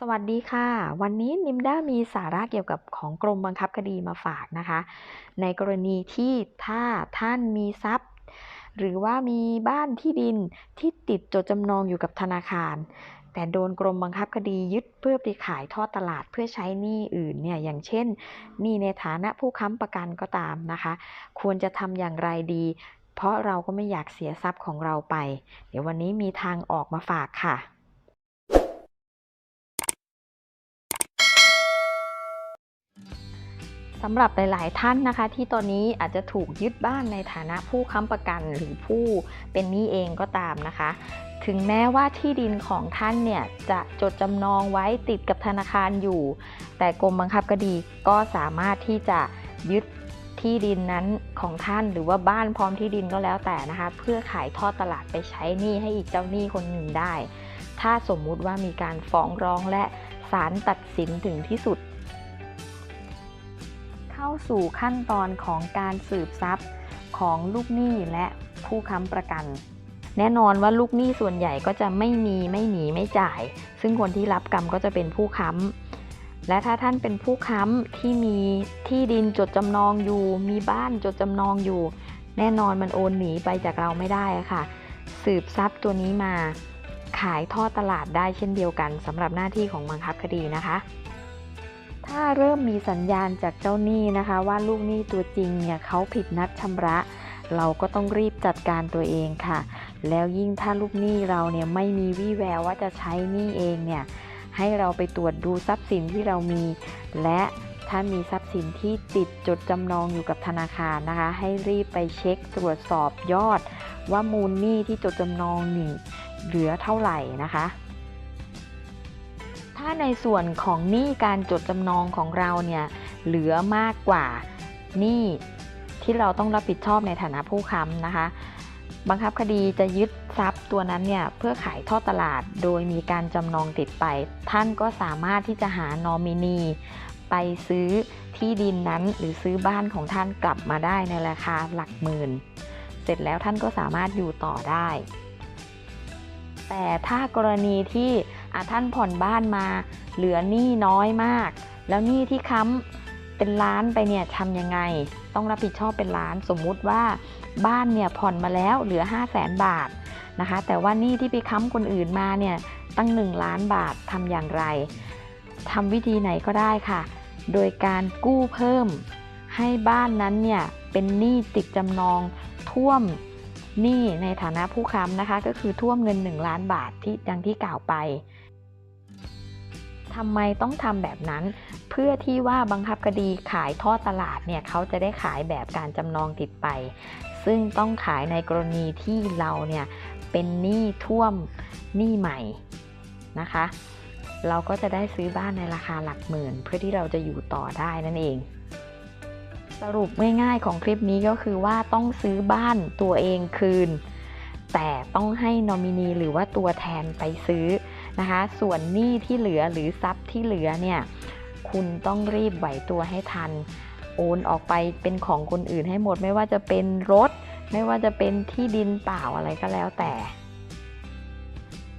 สวัสดีค่ะ วันนี้นิมด้ามีสาระเกี่ยวกับของกรมบังคับคดีมาฝากนะคะ ในกรณีที่ถ้าท่านมีทรัพย์ หรือว่ามีบ้านที่ดินที่ติดจดจำนองอยู่กับธนาคาร แต่โดนกรมบังคับคดียึดเพื่อไปขายทอดตลาดเพื่อใช้หนี้อื่นเนี่ยอย่างเช่นหนี้ในฐานะผู้ค้ำประกันก็ตามนะคะ ควรจะทำอย่างไรดี เพราะเราก็ไม่อยากเสียทรัพย์ของเราไป เดี๋ยววันนี้มีทางออกมาฝากค่ะ สำหรับหลาย ๆ ท่านนะคะ ที่ตอนนี้อาจจะถูกยึดบ้านในฐานะผู้ค้ำประกันหรือผู้เป็นหนี้เองก็ตามนะคะ ถึงแม้ว่าที่ดินของท่านเนี่ยจะจดจำนองไว้ติดกับธนาคารอยู่ แต่กรมบังคับคดีก็สามารถที่จะยึดที่ดินนั้นของท่านหรือว่าบ้านพร้อมที่ดินก็แล้วแต่นะคะ เพื่อขายทอดตลาดไปใช้หนี้ให้อีกเจ้าหนี้คนหนึ่งได้ ถ้าสมมุติว่ามีการฟ้องร้องและศาลตัดสินถึงที่สุด เข้าสู่ขั้นตอนของการสืบทรัพย์ของลูกหนี้และผู้ค้ำประกัน แน่นอนว่าลูกหนี้ส่วนใหญ่ก็จะไม่มีไม่หนีไม่จ่าย ซึ่งคนที่รับกรรมก็จะเป็นผู้ค้ำและถ้าท่านเป็นผู้ค้ำที่มีที่ดินจดจำนองอยู่ มีบ้านจดจำนองอยู่ แน่นอนมันโอนหนีไปจากเราไม่ได้ค่ะ สืบทรัพย์ตัวนี้มาขายทอดตลาดได้เช่นเดียวกันสำหรับหน้าที่ของบังคับคดีนะคะ ถ้าเริ่มมีสัญญาณจากเจ้าหนี้นะคะ ว่าลูกหนี้ตัวจริงเนี่ยเขาผิดนัดชำระ เราก็ต้องรีบจัดการตัวเองค่ะ แล้วยิ่งถ้าลูกหนี้เราเนี่ยไม่มีวี่แววว่าจะใช้หนี้เองเนี่ยให้เราไปตรวจดูทรัพย์สินที่เรามี และถ้ามีทรัพย์สินที่ติดจดจำนองอยู่กับธนาคารนะคะ ให้รีบไปเช็คตรวจสอบยอด ว่ามูลหนี้ที่จดจำนองนี่เหลือเท่าไหร่นะคะ ถ้าในส่วนของหนี้การจดจำนองของเราเนี่ยเหลือมากกว่าหนี้ที่เราต้องรับผิดชอบในฐานะผู้ค้ำนะคะ บังคับคดีจะยึดทรัพย์ตัวนั้นเนี่ยเพื่อขายทอดตลาดโดยมีการจำนองติดไป ท่านก็สามารถที่จะหานอมินีไปซื้อที่ดินนั้นหรือซื้อบ้านของท่านกลับมาได้ในราคาหลักหมื่น เสร็จแล้วท่านก็สามารถอยู่ต่อได้ แต่ถ้ากรณีที่ ท่านผ่อนบ้านมา เหลือหนี้น้อยมาก แล้วหนี้ที่ค้ำเป็นล้านไปเนี่ยทำยังไง ต้องรับผิดชอบเป็นล้านสมมุติว่าบ้านเนี่ยผ่อนมาแล้วเหลือ 5 0 0แสนบาทนะคะ แต่ว่าหนี้ที่ไปค้ำคนอื่นมาเนี่ยตั้ง 1 ล้านบาททำอย่างไรทำวิธีไหนก็ได้ค่ะ โดยการกู้เพิ่ม ให้บ้านนั้นเนี่ยเป็นหนี้ติดจำนองท่วมหนี้ในฐานะผู้ค้ำนะคะ ก็คือท่วมเงิน 1 ล้านบาทที่ดังที่กล่าวไป ทำไมต้องทำแบบนั้น เพื่อที่ว่าบังคับคดีขายท่อตลาดเนี่ยเขาจะได้ขายแบบการจำนองติดไป ซึ่งต้องขายในกรณีที่เราเนี่ยเป็นหนี้ท่วมหนี้ใหม่นะคะ เราก็จะได้ซื้อบ้านในราคาหลักหมื่น เพื่อที่เราจะอยู่ต่อได้นั่นเองสรุปง่ายๆของคลิปนี้ก็คือว่าต้องซื้อบ้านตัวเองคืน แต่ต้องให้นอมินีหรือว่าตัวแทนไปซื้อ นะคะ ส่วนหนี้ที่เหลือหรือทรัพย์ที่เหลือเนี่ยคุณต้องรีบไหวตัวให้ทัน โอนออกไปเป็นของคนอื่นให้หมด ไม่ว่าจะเป็นรถ ไม่ว่าจะเป็นที่ดินเปล่าอะไรก็แล้วแต่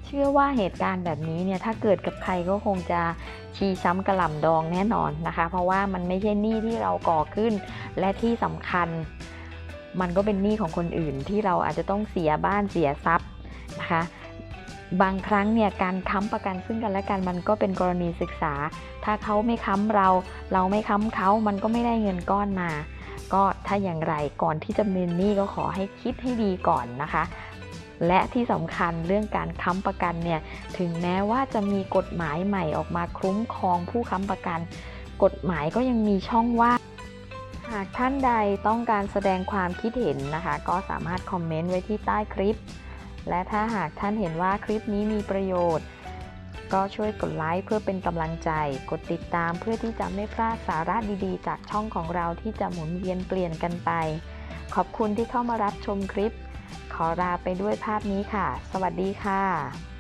เชื่อว่าเหตุการณ์แบบนี้เนี่ยถ้าเกิดกับใครก็คงจะชีช้ำกระหล่ำดองแน่นอนนะคะ เพราะว่ามันไม่ใช่หนี้ที่เราก่อขึ้น และที่สำคัญ มันก็เป็นหนี้ของคนอื่นที่เราอาจจะต้องเสียบ้านเสียทรัพย์นะคะ บางครั้งเนี่ยการค้ำประกันซึ่งกันและกันมันก็เป็นกรณีศึกษา ถ้าเขาไม่ค้ำเรา เราไม่ค้ำเขามันก็ไม่ได้เงินก้อนมา ก็ถ้าอย่างไรก่อนที่จะมีหนี้ก็ขอให้คิดให้ดีก่อนนะคะ และที่สำคัญเรื่องการค้ำประกันเนี่ยถึงแม้ว่าจะมีกฎหมายใหม่ออกมาคุ้มครองผู้ค้ำประกัน กฎหมายก็ยังมีช่องว่างหากท่านใดต้องการแสดงความคิดเห็นนะคะ ก็สามารถคอมเมนต์ไว้ที่ใต้คลิป และถ้าหากท่านเห็นว่าคลิปนี้มีประโยชน์ ก็ช่วยกดไลค์เพื่อเป็นกำลังใจ กดติดตามเพื่อที่จะไม่พลาดสาระดีๆ จากช่องของเราที่จะหมุนเวียนเปลี่ยนกันไป ขอบคุณที่เข้ามารับชมคลิป ขอลาไปด้วยภาพนี้ค่ะ สวัสดีค่ะ